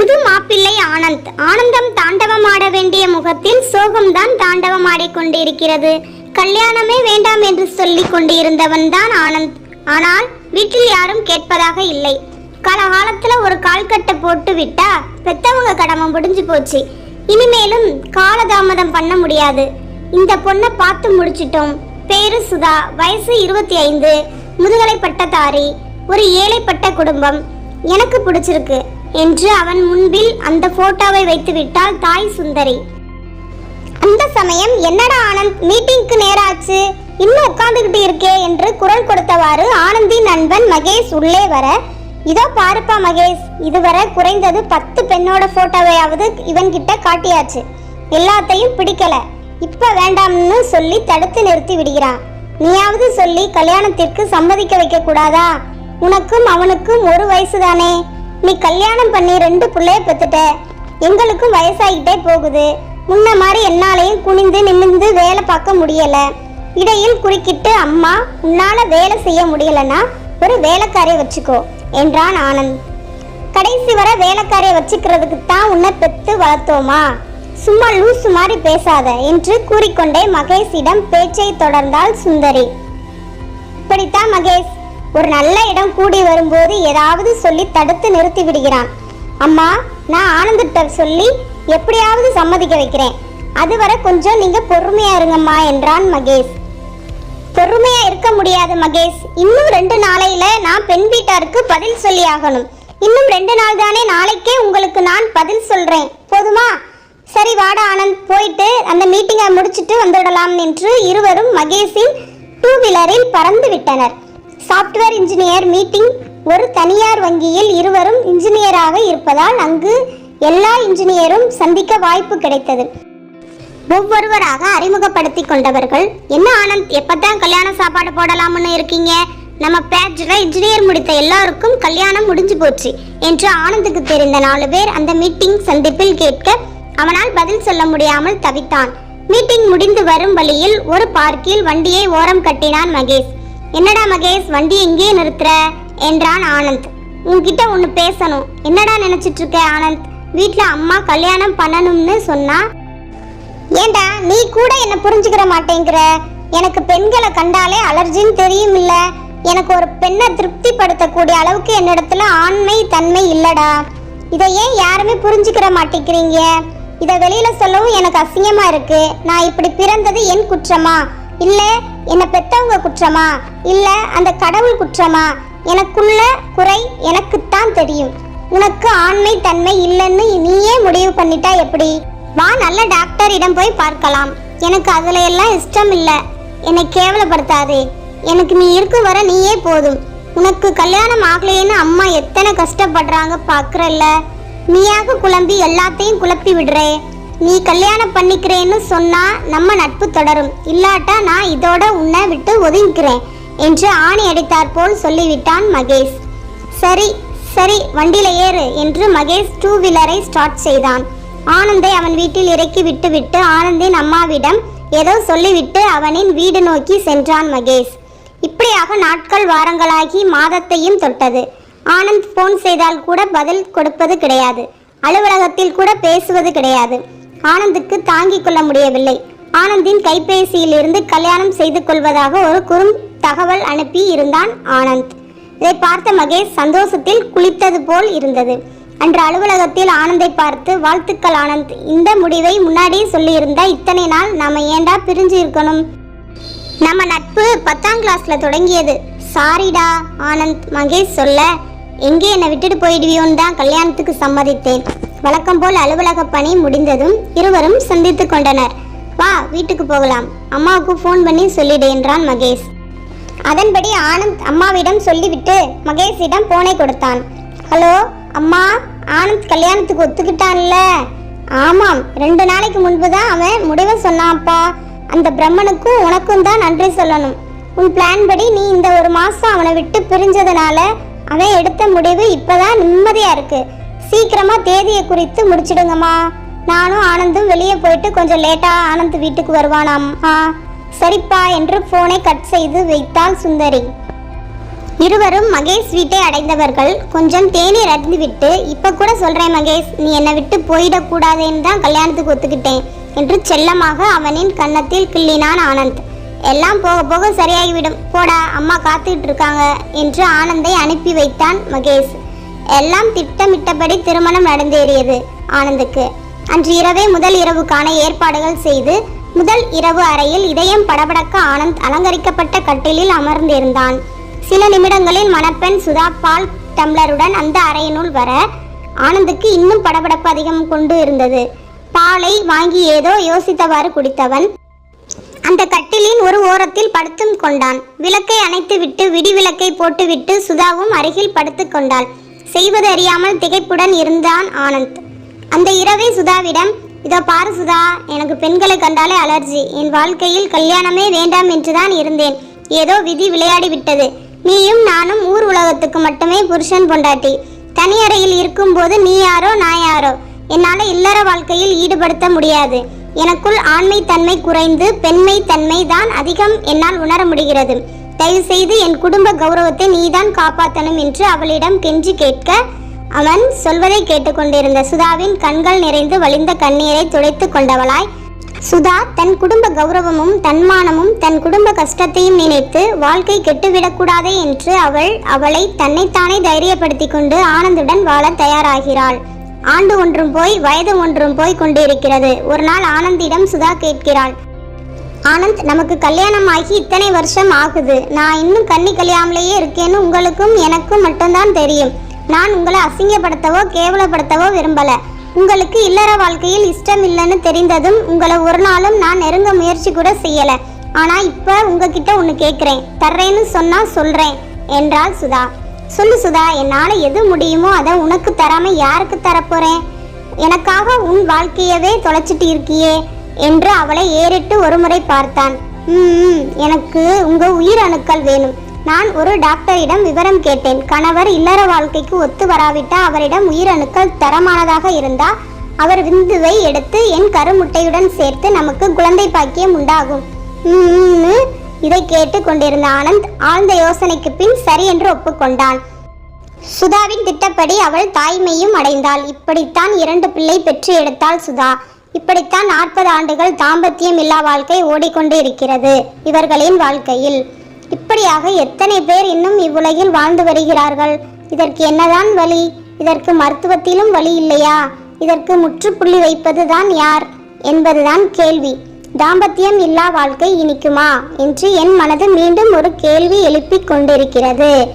புது மாப்பிள்ளை ஆனந்த். ஆனந்தம் தாண்டவமாட வேண்டிய முகத்தில் சோகம்தான் தாண்டவமாடிக் கொண்டிருக்கிறது. கல்யாணமே வேண்டாம் என்று சொல்லி கொண்டிருந்தவன் தான் ஆனந்த். ஆனால் வீட்டில் யாரும் கேட்பதாக இல்லை. காலகாலத்துல ஒரு கால்கட்டை போட்டு விட்டா பெத்தவங்க கடமை முடிஞ்சு போச்சு. இனிமேலும் காலதாமதம் பண்ண முடியாது. இந்த பொண்ணை பார்த்து முடிச்சிட்டோம். பேரு சுதா. வயசு இருபத்தி ஐந்து முதுகலை பட்டதாரி ஒரு ஏழைப்பட்ட குடும்பம். எனக்கு பிடிச்சிருக்கு. என்று அவன் முன்பில் அந்த போட்டோவை வைத்து விட்டாள் தாய் சுந்தரி. அந்த சமயம் என்னடா ஆனந்த் மீட்டிங்க்கு நேராச்சு? இன்னும் உட்கார்ந்துகிட்டு இருக்கே என்று குரல் கொடுத்தவாறு ஆனந்தின் நண்பன் மகேஷ் உள்ளே வர இதோ பாருப்பா மகேஷ் இதுவரை குறைந்தது பத்து பெண்ணோட போட்டோவையாவது இவன்கிட்ட காட்டியாச்சு. எல்லாத்தையும் பிடிக்கல. இப்ப வேண்டாம்னு சொல்லி தடுத்து நிறுத்தி விடுகிறான். நீயாவது சொல்லி கல்யாணத்திற்கு சம்மதிக்க வைக்க கூடாதா உனக்கும் அவனுக்கும் ஒரு வயசு தானே நீ கல்யாணம் பண்ணி ரெண்டு பிள்ளைய பெற்றுட்ட எங்களுக்கும் வயசாகிட்டே போகுது. முன்ன மாதிரி என்னாலையும் குனிந்து நிமிர்ந்து வேலை பார்க்க முடியல. இடையில் குறுக்கிட்டு அம்மா உன்னால வேலை செய்ய முடியலன்னா ஒரு வேலைக்காரியை வச்சுக்கோ என்றான் ஆனந்த். கடைசி வரை வேலைக்காரியை வச்சுக்கிறதுக்கு தான் உன்னை பெத்து வளர்த்தோமா? சும்மா லூசு மாதிரி பேசாத என்று கூறிக்கொண்டே மகேஷிடம் பேச்சை தொடர்ந்தாள் சுந்தரி. இப்படித்தான் மகேஷ். ஒரு நல்ல இடம் கூடி வரும்போது ஏதாவது சொல்லி தடுத்து நிறுத்தி விடுகிறான். அம்மா நான் ஆனந்திட்ட சொல்லி எப்படியாவது சம்மதிக்க வைக்கிறேன். அதுவரை கொஞ்சம் நீங்க பொறுமையா இருங்கம்மா என்றான் மகேஷ். பொறுமையா இருக்க முடியாது மகேஷ். இன்னும் ரெண்டு நாளையில நான் பெண் வீட்டாருக்கு பதில் சொல்லி ஆகணும். இன்னும் ரெண்டு நாள் தானே நாளைக்கே உங்களுக்கு நான் பதில் சொல்றேன். போதுமா? சரி வாடா ஆனந்த் போயிட்டு அந்த மீட்டிங்கை முடிச்சுட்டு வந்துடலாம் என்று இருவரும் மகேஷின் டூ வீலரில் பறந்து விட்டனர். சாஃப்ட்வேர் இன்ஜினியர் மீட்டிங் ஒரு தனியார் வங்கியில் இருவரும் இன்ஜினியராக இருப்பதால் அங்கு எல்லா இன்ஜினியரும் சந்திக்க வாய்ப்பு கிடைத்தது. ஒவ்வொருவராக அறிமுகப்படுத்தி கொண்டவர்கள் என்ன ஆனந்த் எப்பதான் கல்யாண சாப்பாடு போடலாம்னு இருக்கீங்க? நம்ம பேட்ச்ல இன்ஜினியர் முடித்த எல்லாருக்கும் கல்யாணம் முடிஞ்சு போச்சு என்று ஆனந்துக்கு தெரிந்த நாலு பேர் அந்த மீட்டிங் சந்திப்பில் கேட்க அவனால் பதில் சொல்ல முடியாமல் தவித்தான். மீட்டிங் முடிந்து வரும் வழியில் ஒரு பார்க்கில் வண்டியை ஓரம் கட்டினான் மகேஷ். என்னடா மகேஷ் வண்டி எங்கேயே நிறுத்துற? என்றான் ஆனந்த். உன்கிட்ட ஒன்று பேசணும். என்னடா நினைச்சிட்டு இருக்க ஆனந்த்? வீட்டில் அம்மா கல்யாணம் பண்ணணும்னு சொன்னா? ஏண்டா நீ கூட என்ன புரிஞ்சுக்கிற மாட்டேங்கிற? எனக்கு பெண்களை கண்டாலே அலர்ஜின்னு தெரியும் இல்ல எனக்கு ஒரு பெண்ணை திருப்திப்படுத்தக்கூடிய அளவுக்கு என்னிடத்துல ஆண்மை தன்மை இல்லடா. இதை ஏன் யாருமே புரிஞ்சுக்கிற மாட்டேங்கிறீங்க? இதை வெளியில சொல்லவும் எனக்கு அசிங்கமா இருக்கு. நான் இப்படி பிறந்தது என் குற்றமா? இல்ல என்னை பெத்தவங்க குற்றமா? இல்ல அந்த கடவுள் குற்றமா? எனக்குள்ள குறை எனக்குத்தான் தெரியும். உனக்கு ஆண்மை தன்மை இல்லைன்னு நீயே முடிவு பண்ணிட்டா எப்படி? வா நல்ல டாக்டரிடம் போய் பார்க்கலாம். எனக்கு அதுல எல்லாம் இஷ்டம் இல்ல. என்னை கேவலப்படுத்தாதே. எனக்கு நீ இருக்கும் வர நீயே போதும். உனக்கு கல்யாணம் ஆகலையேன்னு அம்மா எத்தனை கஷ்டப்படுறாங்க பார்க்குறல்ல நீயாக குழம்பி எல்லாத்தையும் குழப்பி விடுறே. நீ கல்யாணம் பண்ணிக்கிறேன்னு சொன்னா நம்ம நட்பு தொடரும். இல்லாட்டா நான் இதோட உன்னை விட்டு ஒதுங்கிக்கிறேன் என்று ஆணி அடித்தாற் போல் சொல்லிவிட்டான் மகேஷ். சரி சரி வண்டியில ஏறு என்று மகேஷ் டூ வீலரை ஸ்டார்ட் செய்தான். ஆனந்தை அவன் வீட்டில் இறக்கி விட்டுவிட்டு ஆனந்தின் அம்மாவிடம் ஏதோ சொல்லிவிட்டு அவனின் வீடு நோக்கி சென்றான் மகேஷ். இப்படியாக நாட்கள் வாரங்களாகி மாதத்தையும் தொட்டது. ஆனந்த் போன் செய்தால் கூட பதில் கொடுப்பது கிடையாது. அலுவலகத்தில் கூட பேசுவது கிடையாது. ஆனந்துக்கு தாங்கிக் கொள்ள முடியவில்லை. ஆனந்தின் கைபேசியிலிருந்து கல்யாணம் செய்து கொள்வதாக ஒரு குறும் தகவல் அனுப்பி இருந்தான் ஆனந்த். இதை பார்த்த மகேஷ் சந்தோஷத்தில் குளித்தது போல் இருந்தது. அன்று அலுவலகத்தில் ஆனந்தை பார்த்து வாழ்த்துக்கள் ஆனந்த் இந்த முடிவை முன்னாடியே சொல்லியிருந்தா இத்தனை நாள் நாம ஏண்டா பிரிஞ்சு இருக்கணும்? நம்ம நட்பு பத்தாம் கிளாஸ்ல தொடங்கியது. சாரிடா ஆனந்த் மகேஷ் சொல்ல எங்கே என்னை விட்டுட்டு போயிடுவியோன்னு தான் கல்யாணத்துக்கு சம்மதித்தேன். வழக்கம் போல் அலுவலக பணி முடிந்ததும் இருவரும் சந்தித்து கொண்டனர். வா வீட்டுக்கு போகலாம். அம்மாவுக்கு ஃபோன் பண்ணி சொல்லிடு என்றான் மகேஷ். அதன்படி ஆனந்த் அம்மாவிடம் சொல்லிவிட்டு மகேஷிடம் போனை கொடுத்தான். ஹலோ அம்மா ஆனந்த் கல்யாணத்துக்கு ஒத்துக்கிட்டான்ல? ஆமாம் ரெண்டு நாளைக்கு முன்பு தான் அவன் முடிவை சொன்னான்ப்பா. அந்த பிரம்மனுக்கும் உனக்கும் தான் நன்றி சொல்லணும். உன் பிளான் படி நீ இந்த ஒரு மாசம் அவனை விட்டு பிரிஞ்சதுனால அவன் எடுத்த முடிவு இப்பதான் நிம்மதியா இருக்கு. சீக்கிரமா தேதியை குறித்து முடிச்சிடுங்கம்மா. நானும் ஆனந்தும் வெளியே போயிட்டு கொஞ்சம் லேட்டா ஆனந்த் வீட்டுக்கு வருவானாம். ஆ சரிப்பா என்று போனை கட் செய்து வைத்தாள் சுந்தரி. இருவரும் மகேஷ் வீட்டை அடைந்தவர்கள். கொஞ்சம் தேநீர் அறிந்துவிட்டு இப்ப கூட சொல்றேன் மகேஷ் நீ என்னை விட்டு போயிடக்கூடாதேன்னு தான் கல்யாணத்துக்கு ஒத்துக்கிட்டேன் என்று செல்லமாக அவனின் கன்னத்தில் கிள்ளினான் ஆனந்த். எல்லாம் போக போக சரியாகிவிடும். போடா அம்மா காத்துக்கிட்டு இருக்காங்க என்று ஆனந்தை அனுப்பி வைத்தான் மகேஷ். எல்லாம் திட்டமிட்டபடி திருமணம் நடந்தேறியது ஆனந்துக்கு. அன்று இரவே முதல் இரவுக்கான ஏற்பாடுகள் செய்து முதல் இரவு அறையில் இதயம் படபடக்க ஆனந்த் அலங்கரிக்கப்பட்ட கட்டிலில் அமர்ந்திருந்தான். சில நிமிடங்களில் மணப்பெண் சுதா பால் டம்ளருடன் அந்த அறையினுள் வர ஆனந்துக்கு இன்னும் படபடப்பு அதிகம் கொண்டு இருந்தது. பாலை வாங்கி ஏதோ யோசித்தவாறு குடித்தவன் அந்த கட்டிலின் ஒரு ஓரத்தில் படுத்தும் கொண்டான். விளக்கை அணைத்துவிட்டு விடி விளக்கை போட்டுவிட்டு சுதாவும் அருகில் படுத்து கொண்டாள். செய்வது அறியாமல் திகைப்புடன் இருந்தான் ஆனந்த். அந்த இரவே சுதாவிடம் இதோ பாரு சுதா எனக்கு பெண்களை கண்டாலே அலர்ஜி. என் வாழ்க்கையில் கல்யாணமே வேண்டாம் என்றுதான் இருந்தேன். ஏதோ விதி விளையாடி விட்டது நீயும் நானும் ஊர் உலகத்துக்கு மட்டுமே புருஷன் பொண்டாட்டி. தனி அறையில் இருக்கும்போது நீ யாரோ நான் யாரோ? என்னால் இல்லற வாழ்க்கையில் ஈடுபடுத்த முடியாது. எனக்குள் ஆண்மை தன்மை குறைந்து பெண்மை தன்மை தான் அதிகம் என்னால் உணர முடிகிறது. தயவு செய்து என் குடும்ப கௌரவத்தை நீதான் காப்பாற்றணும் என்று அவளிடம் கெஞ்சி கேட்க அவன் சொல்வதை கேட்டுக்கொண்டிருந்த சுதாவின் கண்கள் நிறைந்து வழிந்த கண்ணீரை துடைத்து கொண்டவளாய் சுதா தன் குடும்ப கௌரவமும் தன்மானமும் தன் குடும்ப கஷ்டத்தையும் நினைத்து வாழ்க்கை கெட்டுவிடக்கூடாதே என்று அவள் அவளை தன்னைத்தானே தைரியப்படுத்தி கொண்டு ஆனந்துடன் வாழ தயாராகிறாள். ஆண்டு ஒன்றும் போய் வயது ஒன்றும் போய் கொண்டிருக்கிறது. ஒரு நாள் ஆனந்திடம் சுதா கேட்கிறாள் ஆனந்த் நமக்கு கல்யாணம் ஆகி இத்தனை வருஷம் ஆகுது. நான் இன்னும் கண்ணி கல்யாமலேயே இருக்கேன்னு உங்களுக்கும் எனக்கும் மட்டும்தான் தெரியும். நான் உங்களை அசிங்கப்படுத்தவோ கேவலப்படுத்தவோ விரும்பல. உங்களுக்கு இல்லற வாழ்க்கையில் இஷ்டம் இல்லைன்னு தெரிந்ததும் உங்களை ஒரு நாளும் நான் நெருங்க முயற்சி கூட செய்யல. ஆனா இப்ப உங்ககிட்ட ஒன்று கேட்குறேன். தர்றேன்னு சொன்னா சொல்றேன் என்றாள் சுதா. சொல்லு சுதா என்னால் எது முடியுமோ அதை உனக்கு தராம யாருக்கு தரப்போறேன் எனக்காக உன் வாழ்க்கையவே தொலைச்சிட்டு இருக்கியே என்று அவளை ஏறிட்டு ஒருமுறை பார்த்தான். "ம், எனக்கு உங்க உயிர் அணுக்கள் வேணும். நான் ஒரு டாக்டரிடம் விவரம் கேட்டேன். கணவர் இல்லற வாழ்க்கைக்கு ஒத்து வராவிட்டா அவரிடம் உயிர் அணுக்கள் தரமானதாக இருந்தா அவர் விந்துவை எடுத்து என் கருமுட்டையுடன் சேர்த்து நமக்கு குழந்தை பாக்கியம் உண்டாகும். இதை கேட்டு கொண்டிருந்த ஆனந்த் ஆழ்ந்த யோசனைக்கு பின் சரி என்று ஒப்புக்கொண்டான். சுதாவின் திட்டப்படி அவள் தாய்மையும் அடைந்தாள். இப்படித்தான் இரண்டு பிள்ளை பெற்று எடுத்தாள் சுதா. இப்படித்தான் நாற்பது ஆண்டுகள் தாம்பத்தியம் இல்லா வாழ்க்கை ஓடிக்கொண்டு இருக்கிறது இவர்களின் வாழ்க்கையில். இப்படியாக எத்தனை பேர் இன்னும் இவ்வுலகில் வாழ்ந்து வருகிறார்கள்? இதற்கு என்னதான் வழி? இதற்கு மருத்துவத்திலும் வழி இல்லையா? இதற்கு முற்றுப்புள்ளி வைப்பதுதான் யார்? என்பதுதான் கேள்வி. தாம்பத்தியம் இல்லா வாழ்க்கை இனிக்குமா? என்று என் மனது மீண்டும் ஒரு கேள்வி எழுப்பிக் கொண்டிருக்கிறது.